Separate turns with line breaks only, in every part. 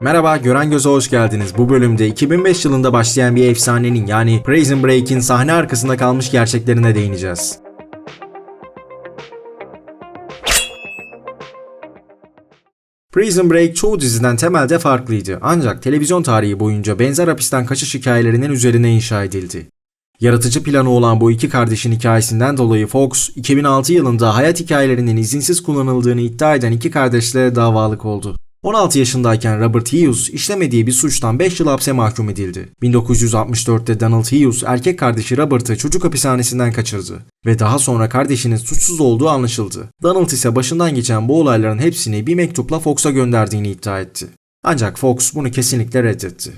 Merhaba, Gören Göz'e hoş geldiniz. Bu bölümde 2005 yılında başlayan bir efsanenin yani Prison Break'in sahne arkasında kalmış gerçeklerine değineceğiz. Prison Break çoğu diziden temelde farklıydı ancak televizyon tarihi boyunca benzer hapisten kaçış hikayelerinin üzerine inşa edildi. Yaratıcı planı olan bu iki kardeşin hikayesinden dolayı Fox, 2006 yılında hayat hikayelerinin izinsiz kullanıldığını iddia eden iki kardeşle davalık oldu. 16 yaşındayken Robert Hughes işlemediği bir suçtan 5 yıl hapse mahkum edildi. 1964'te Donald Hughes erkek kardeşi Robert'ı çocuk hapishanesinden kaçırdı ve daha sonra kardeşinin suçsuz olduğu anlaşıldı. Donald ise başından geçen bu olayların hepsini bir mektupla Fox'a gönderdiğini iddia etti. Ancak Fox bunu kesinlikle reddetti.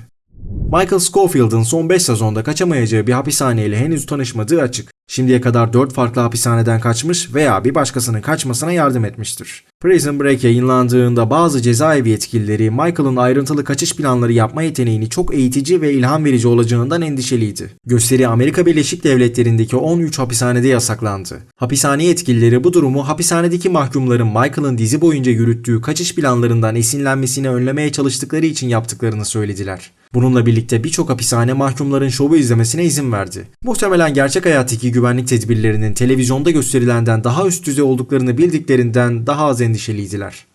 Michael Scofield'ın son 5 sezonda kaçamayacağı bir hapishaneyle henüz tanışmadığı açık. Şimdiye kadar 4 farklı hapishaneden kaçmış veya bir başkasının kaçmasına yardım etmiştir. Prison Break yayınlandığında bazı cezaevi yetkilileri Michael'ın ayrıntılı kaçış planları yapma yeteneğini çok eğitici ve ilham verici olacağından endişeliydi. Gösteri Amerika Birleşik Devletleri'ndeki 13 hapishanede yasaklandı. Hapishane yetkilileri bu durumu hapishanedeki mahkumların Michael'ın dizi boyunca yürüttüğü kaçış planlarından esinlenmesini önlemeye çalıştıkları için yaptıklarını söylediler. Bununla birlikte birçok hapishane mahkumların şovu izlemesine izin verdi. Muhtemelen gerçek hayattaki güvenlik tedbirlerinin televizyonda gösterilenden daha üst düzey olduklarını bildiklerinden daha az endişeliydiler.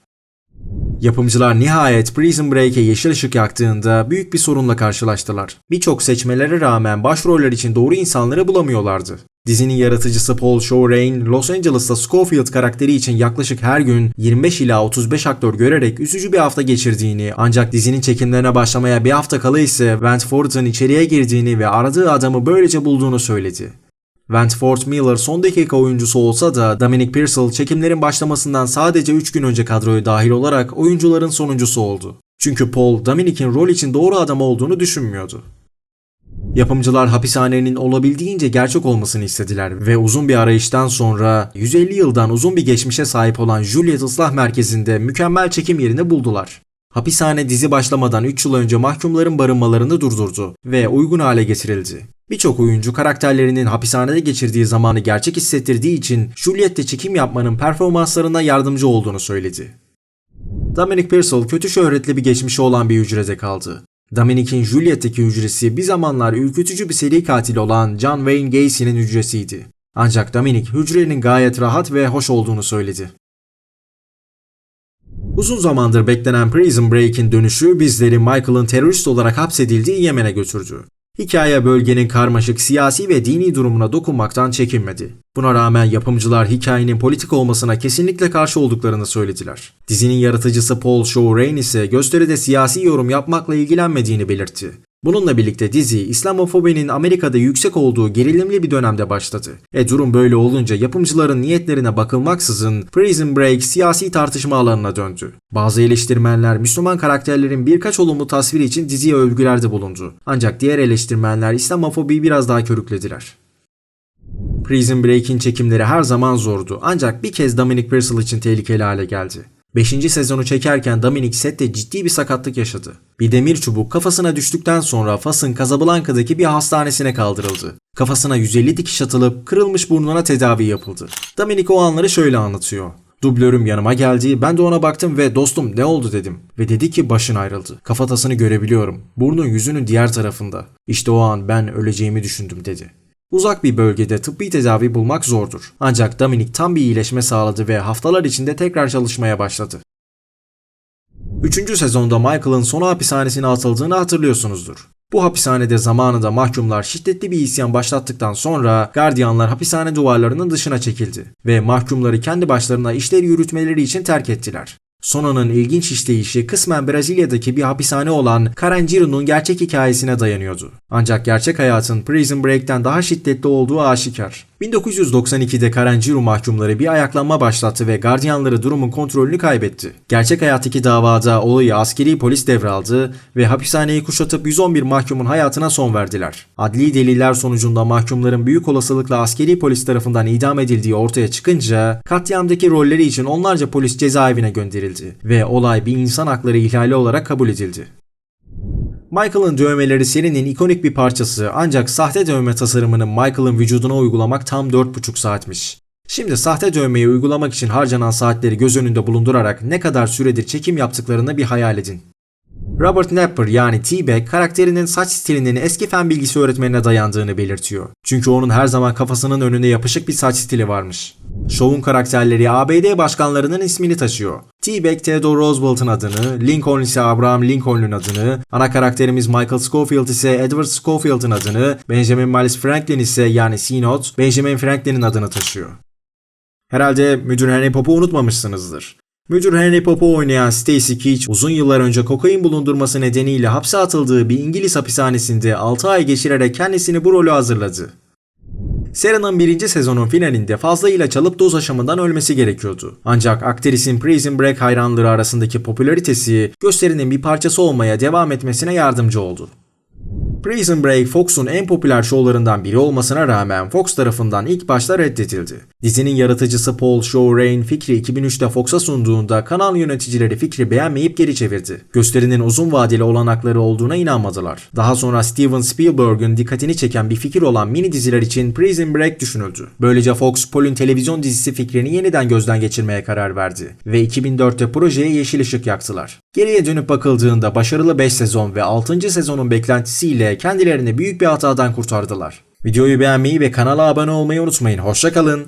Yapımcılar nihayet Prison Break'e yeşil ışık yaktığında büyük bir sorunla karşılaştılar. Birçok seçmelere rağmen başroller için doğru insanları bulamıyorlardı. Dizinin yaratıcısı Paul Shore Los Angeles'ta Scofield karakteri için yaklaşık her gün 25 ila 35 aktör görerek üzücü bir hafta geçirdiğini ancak dizinin çekimlerine başlamaya bir hafta kala ise Wentworth'ın içeriye girdiğini ve aradığı adamı böylece bulduğunu söyledi. Wentworth Miller son dakika oyuncusu olsa da Dominic Purcell çekimlerin başlamasından sadece 3 gün önce kadroya dahil olarak oyuncuların sonuncusu oldu. Çünkü Paul, Dominic'in rol için doğru adam olduğunu düşünmüyordu. Yapımcılar hapishanenin olabildiğince gerçek olmasını istediler ve uzun bir arayıştan sonra 150 yıldan uzun bir geçmişe sahip olan Juliet Islah Merkezi'nde mükemmel çekim yerini buldular. Hapishane dizi başlamadan 3 yıl önce mahkumların barınmalarını durdurdu ve uygun hale getirildi. Birçok oyuncu karakterlerinin hapishanede geçirdiği zamanı gerçek hissettirdiği için Juliet'te çekim yapmanın performanslarına yardımcı olduğunu söyledi. Dominic Purcell kötü şöhretli bir geçmişi olan bir hücrede kaldı. Dominic'in Juliet'teki hücresi bir zamanlar ürkütücü bir seri katil olan John Wayne Gacy'nin hücresiydi. Ancak Dominic hücrenin gayet rahat ve hoş olduğunu söyledi. Uzun zamandır beklenen Prison Break'in dönüşü bizleri Michael'ın terörist olarak hapsedildiği Yemen'e götürdü. Hikaye bölgenin karmaşık siyasi ve dini durumuna dokunmaktan çekinmedi. Buna rağmen yapımcılar hikayenin politik olmasına kesinlikle karşı olduklarını söylediler. Dizinin yaratıcısı Paul Shore ise gösteride siyasi yorum yapmakla ilgilenmediğini belirtti. Bununla birlikte dizi İslamofobinin Amerika'da yüksek olduğu gerilimli bir dönemde başladı. E durum böyle olunca yapımcıların niyetlerine bakılmaksızın Prison Break siyasi tartışma alanına döndü. Bazı eleştirmenler Müslüman karakterlerin birkaç olumlu tasviri için diziye övgülerde bulundu. Ancak diğer eleştirmenler İslamofobiyi biraz daha körüklediler. Prison Break'in çekimleri her zaman zordu ancak bir kez Dominic Purcell için tehlikeli hale geldi. 5. sezonu çekerken Dominic sette ciddi bir sakatlık yaşadı. Bir demir çubuk kafasına düştükten sonra Fas'ın Casablanca'daki bir hastanesine kaldırıldı. Kafasına 150 dikiş atılıp kırılmış burnuna tedavi yapıldı. Dominic o anları şöyle anlatıyor. Dublörüm yanıma geldi, ben de ona baktım ve dostum ne oldu dedim. Ve dedi ki başın ayrıldı. Kafatasını görebiliyorum. Burnun yüzünün diğer tarafında. İşte o an ben öleceğimi düşündüm dedi. Uzak bir bölgede tıbbi tedavi bulmak zordur. Ancak Dominic tam bir iyileşme sağladı ve haftalar içinde tekrar çalışmaya başladı. Üçüncü sezonda Michael'ın sonu hapishanesine atıldığını hatırlıyorsunuzdur. Bu hapishanede zamanında mahkumlar şiddetli bir isyan başlattıktan sonra gardiyanlar hapishane duvarlarının dışına çekildi ve mahkumları kendi başlarına işleri yürütmeleri için terk ettiler. Sona'nın ilginç işleyişi kısmen Brezilya'daki bir hapishane olan Carandiro'nun gerçek hikayesine dayanıyordu. Ancak gerçek hayatın Prison Break'ten daha şiddetli olduğu aşikar. 1992'de Carandiro mahkumları bir ayaklanma başlattı ve gardiyanları durumun kontrolünü kaybetti. Gerçek hayattaki davada olayı askeri polis devraldı ve hapishaneyi kuşatıp 111 mahkumun hayatına son verdiler. Adli deliller sonucunda mahkumların büyük olasılıkla askeri polis tarafından idam edildiği ortaya çıkınca katliamdaki rolleri için onlarca polis cezaevine gönderildi ve olay bir insan hakları ihlali olarak kabul edildi. Michael'ın dövmeleri serinin ikonik bir parçası ancak sahte dövme tasarımını Michael'ın vücuduna uygulamak tam 4,5 saatmiş. Şimdi sahte dövmeyi uygulamak için harcanan saatleri göz önünde bulundurarak ne kadar süredir çekim yaptıklarını bir hayal edin. Robert Napper yani T-Bag karakterinin saç stilinin eski fen bilgisi öğretmenine dayandığını belirtiyor. Çünkü onun her zaman kafasının önünde yapışık bir saç stili varmış. Show'un karakterleri ABD başkanlarının ismini taşıyor. T-Bag Theodore Roosevelt'ın adını, Lincoln ise Abraham Lincoln'un adını, ana karakterimiz Michael Schofield ise Edward Schofield'ın adını, Benjamin Miles Franklin ise yani C-Note, Benjamin Franklin'in adını taşıyor. Herhalde müdür Henry Pop'u unutmamışsınızdır. Müdür Henry Pop'u oynayan Stacy Keach uzun yıllar önce kokain bulundurması nedeniyle hapse atıldığı bir İngiliz hapishanesinde 6 ay geçirerek kendisini bu rolü hazırladı. Sera'nın birinci sezonun finalinde fazla ilaç alıp doz aşımından ölmesi gerekiyordu. Ancak aktrisin Prison Break hayranları arasındaki popülaritesi gösterinin bir parçası olmaya devam etmesine yardımcı oldu. Prison Break Fox'un en popüler şovlarından biri olmasına rağmen Fox tarafından ilk başta reddedildi. Dizinin yaratıcısı Paul Showrain fikri 2003'te Fox'a sunduğunda kanal yöneticileri fikri beğenmeyip geri çevirdi. Gösterinin uzun vadeli olanakları olduğuna inanmadılar. Daha sonra Steven Spielberg'ün dikkatini çeken bir fikir olan mini diziler için Prison Break düşünüldü. Böylece Fox, Paul'ün televizyon dizisi fikrini yeniden gözden geçirmeye karar verdi ve 2004'te projeye yeşil ışık yaktılar. Geriye dönüp bakıldığında başarılı 5 sezon ve 6. sezonun beklentisiyle kendilerini büyük bir hatadan kurtardılar. Videoyu beğenmeyi ve kanala abone olmayı unutmayın. Hoşçakalın.